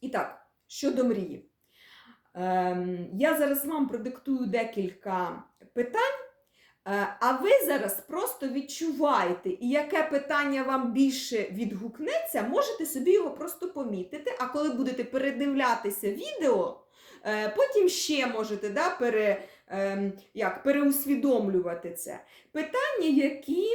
І так, щодо мрії. Ем, я зараз вам продиктую декілька питань, е, а ви зараз просто відчуваєте, і яке питання вам більше відгукнеться, можете собі його просто помітити. А коли будете передивлятися відео, е, потім ще можете да, пере, ем, як, переусвідомлювати це. Питання, які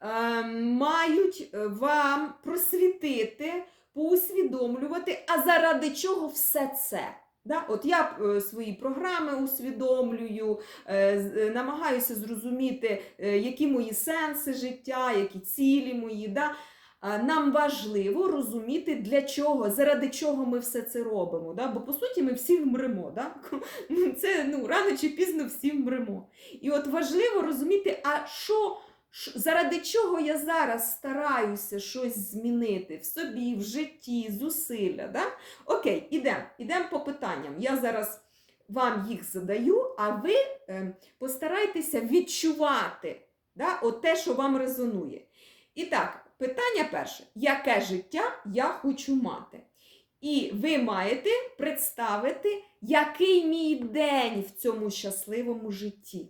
ем, мають е, вам просвітити, поусвідомлювати, а заради чого все це? Да? От я е, свої програми усвідомлюю, е, е, намагаюся зрозуміти, які мої сенси життя, які цілі мої. Да? Нам важливо розуміти, для чого, заради чого ми все це робимо. Да? Бо по суті ми всі вмремо. Да? Це ну, рано чи пізно всі вмремо. І от важливо розуміти, а що, заради чого я зараз стараюся щось змінити в собі, в житті, зусилля. Да? Окей, ідемо, ідемо по питанням. Я зараз вам їх задаю, а ви е, постарайтеся відчувати да, от те, що вам резонує. І так, питання перше: яке життя я хочу мати? І ви маєте представити, який мій день в цьому щасливому житті.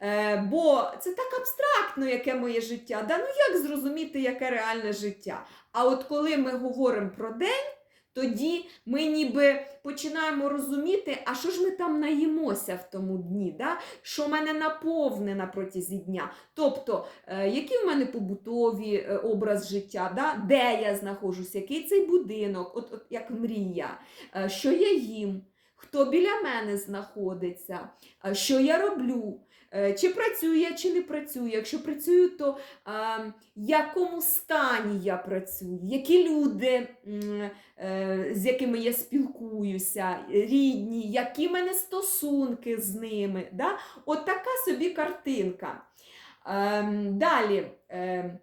Е, бо це так абстрактно, яке моє життя. Да? Ну як зрозуміти, яке реальне життя? А от коли ми говоримо про день, тоді ми ніби починаємо розуміти, а що ж ми там наїмося в тому дні, да? що мене наповне на протязі дня. Тобто, е, який в мене побутові е, образ життя, да? де я знаходжусь, який цей будинок, от, от як мрія, е, що я їм, хто біля мене знаходиться, що я роблю. Е, Чи працюю я, чи не працюю. Якщо працюю, то а, в якому стані я працюю, які люди, е, з якими я спілкуюся, рідні, які в мене стосунки з ними. Да? От така собі картинка. Ем, далі. ем,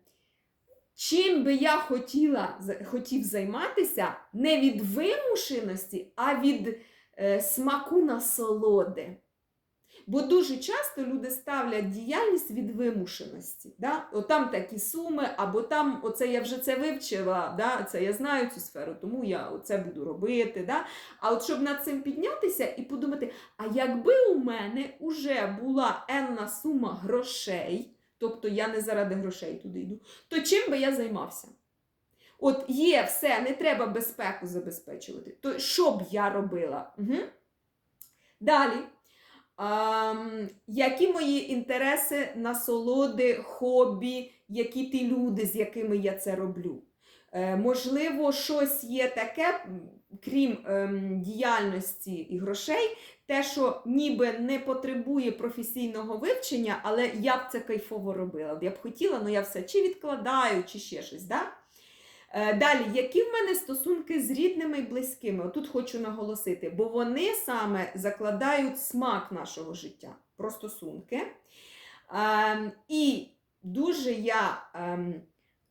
Чим би я хотіла, хотів займатися не від вимушеності, а від е, смаку насолоди. Бо дуже часто люди ставлять діяльність від вимушеності. Да? От там такі суми, або там оце я вже це вивчила, да? це я знаю цю сферу, тому я це буду робити. Да? А от щоб над цим піднятися і подумати, а якби у мене вже була енна сума грошей, тобто я не заради грошей туди йду, то чим би я займався? От є все, не треба безпеку забезпечувати. То що б я робила? Угу. Далі. Які мої інтереси, насолоди, хобі, які ті люди, з якими я це роблю? Е, можливо, щось є таке, крім ем, діяльності і грошей, те, що ніби не потребує професійного вивчення, але я б це кайфово робила. Я б хотіла, але я все чи відкладаю, чи ще щось. Да? Е, Далі, які в мене стосунки з рідними і близькими? Отут хочу наголосити, бо вони саме закладають смак нашого життя про стосунки. Ем, і дуже я ем,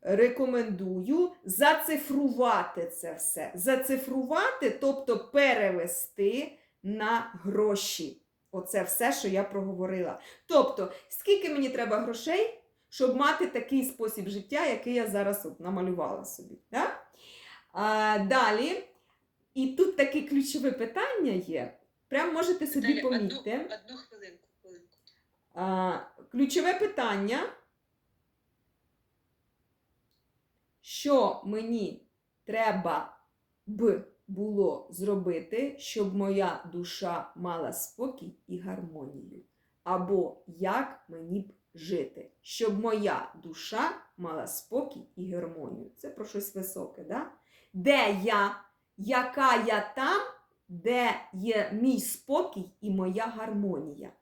рекомендую зацифрувати це все. Зацифрувати, тобто перевести на гроші. Оце все, що я проговорила. Тобто, скільки мені треба грошей, щоб мати такий спосіб життя, який я зараз от намалювала собі. Да? А, далі, і тут таке ключове питання є. Прям можете собі Далі, одну, помітити. одну хвилинку, хвилинку. А, ключове питання, що мені треба б було зробити, щоб моя душа мала спокій і гармонію. Або як мені б жити, щоб моя душа мала спокій і гармонію. Це про щось високе, да? Де я, яка я там, де є мій спокій і моя гармонія.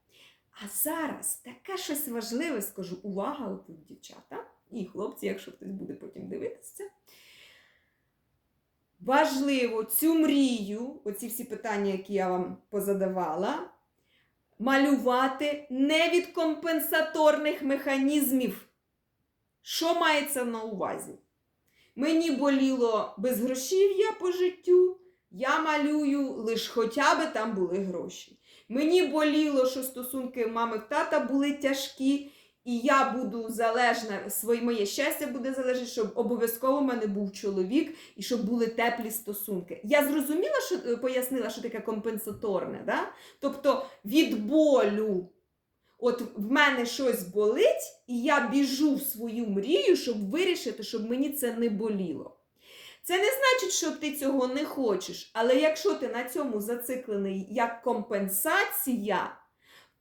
А зараз таке щось важливе скажу. Увага, отут, дівчата і хлопці, якщо хтось буде потім дивитися. Важливо цю мрію, оці всі питання, які я вам позадавала, малювати не від компенсаторних механізмів. Що мається на увазі? Мені боліло без грошів'я по життю, я малюю лише хоча би там були гроші. Мені боліло, що стосунки мами тата були тяжкі, і я буду залежна, своє моє щастя буде залежати, щоб обов'язково в мене був чоловік і щоб були теплі стосунки. Я зрозуміла, що е, пояснила, що таке компенсаторне, да? тобто від болю. От в мене щось болить, і я біжу в свою мрію, щоб вирішити, щоб мені це не боліло. Це не значить, що ти цього не хочеш, але якщо ти на цьому зациклений як компенсація,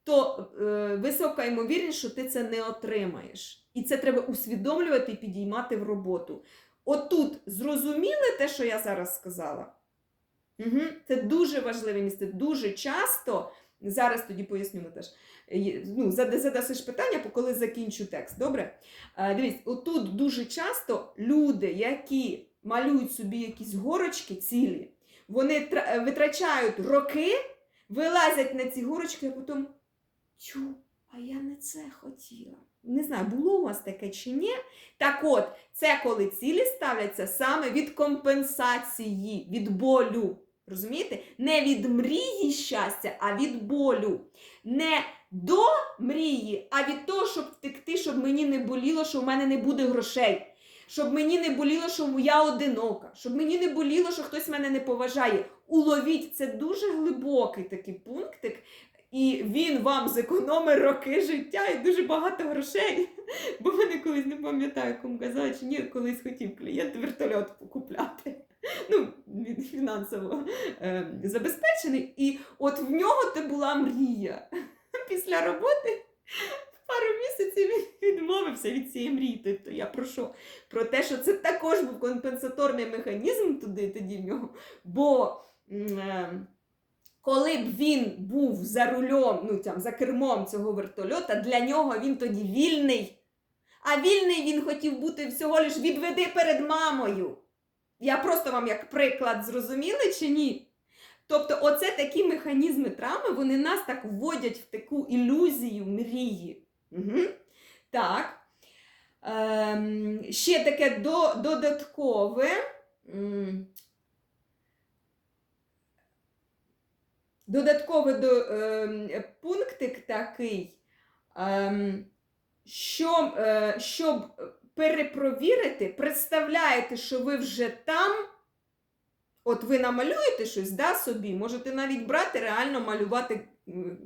то е, висока ймовірність, що ти це не отримаєш. І це треба усвідомлювати і підіймати в роботу. Отут зрозуміли те, що я зараз сказала? Угу. Це дуже важливе місце. Дуже часто, зараз тоді поясню теж. Ну, задасиш питання, коли закінчу текст. Добре? Е, Дивіться, отут дуже часто люди, які малюють собі якісь горочки цілі, вони тра- витрачають роки, вилазять на ці горочки, а потім тю, а я не це хотіла. Не знаю, було у вас таке чи ні. Так от, це коли цілі ставляться саме від компенсації, від болю. Розумієте? Не від мрії щастя, а від болю. Не до мрії, а від того, щоб втекти, щоб мені не боліло, що в мене не буде грошей. Щоб мені не боліло, що я одинока, щоб мені не боліло, що хтось мене не поважає. Уловіть, це дуже глибокий такий пунктик, і він вам зекономить роки життя і дуже багато грошей. Бо мене колись не пам'ятаю, кому казали, чи ні, колись хотів клієнт вертольот купляти. Ну, він фінансово е, забезпечений. І от в нього це була мрія. Після роботи пару місяців він відмовився від цієї мрії. Тобто я про що? Про те, що це також був компенсаторний механізм туди тоді в нього. Бо е, коли б він був за рулем, ну там, за кермом цього вертольота, для нього він тоді вільний. А вільний він хотів бути всього лиш відведи перед мамою. Я просто вам як приклад зрозуміли чи ні? Тобто, оце такі механізми травми, вони нас так вводять в таку ілюзію мрії. Угу. Так. Ем, ще таке до, додаткове. Додатковий до, е, пунктик такий, е, що, е, щоб перепровірити, представляєте, що ви вже там. От ви намалюєте щось да, собі, можете навіть брати, реально малювати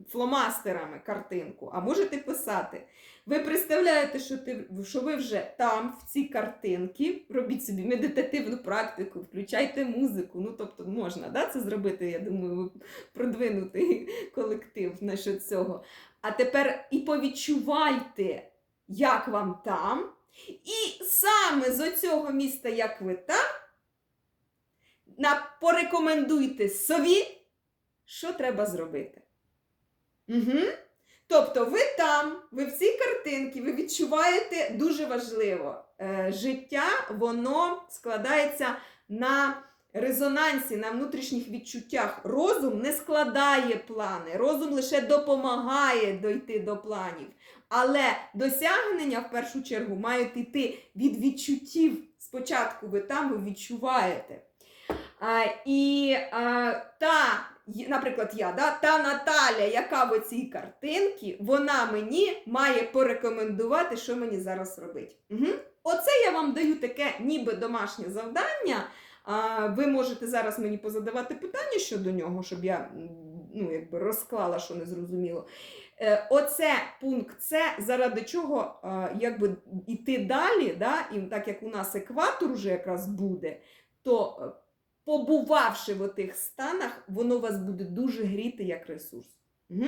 фломастерами картинку, а можете писати. Ви представляєте, що, ти, що ви вже там, в цій картинці, робіть собі медитативну практику, включайте музику. Ну, тобто можна да, це зробити, я думаю, продвинутий колектив насчет цього. А тепер і повідчувайте, як вам там. І саме з оцього міста, як ви там, порекомендуйте собі, що треба зробити. Угу. Тобто ви там, ви в цій картинці, ви відчуваєте дуже важливо. Е, життя воно складається на резонансі, на внутрішніх відчуттях. Розум не складає плани, розум лише допомагає дойти до планів. Але досягнення в першу чергу мають йти від відчуттів. Спочатку ви там ви відчуваєте. А, і а, та, наприклад, я, да, та Наталя, яка в оцій картинці, вона мені має порекомендувати, що мені зараз робити. Угу. Оце я вам даю таке ніби домашнє завдання. А, ви можете зараз мені позадавати питання щодо нього, щоб я ну, якби розклала, що не зрозуміло. Е, Оце пункт С, заради чого якби йти далі, да, і так як у нас екватор вже якраз буде, то е, побувавши в отих станах, воно вас буде дуже гріти як ресурс. Угу.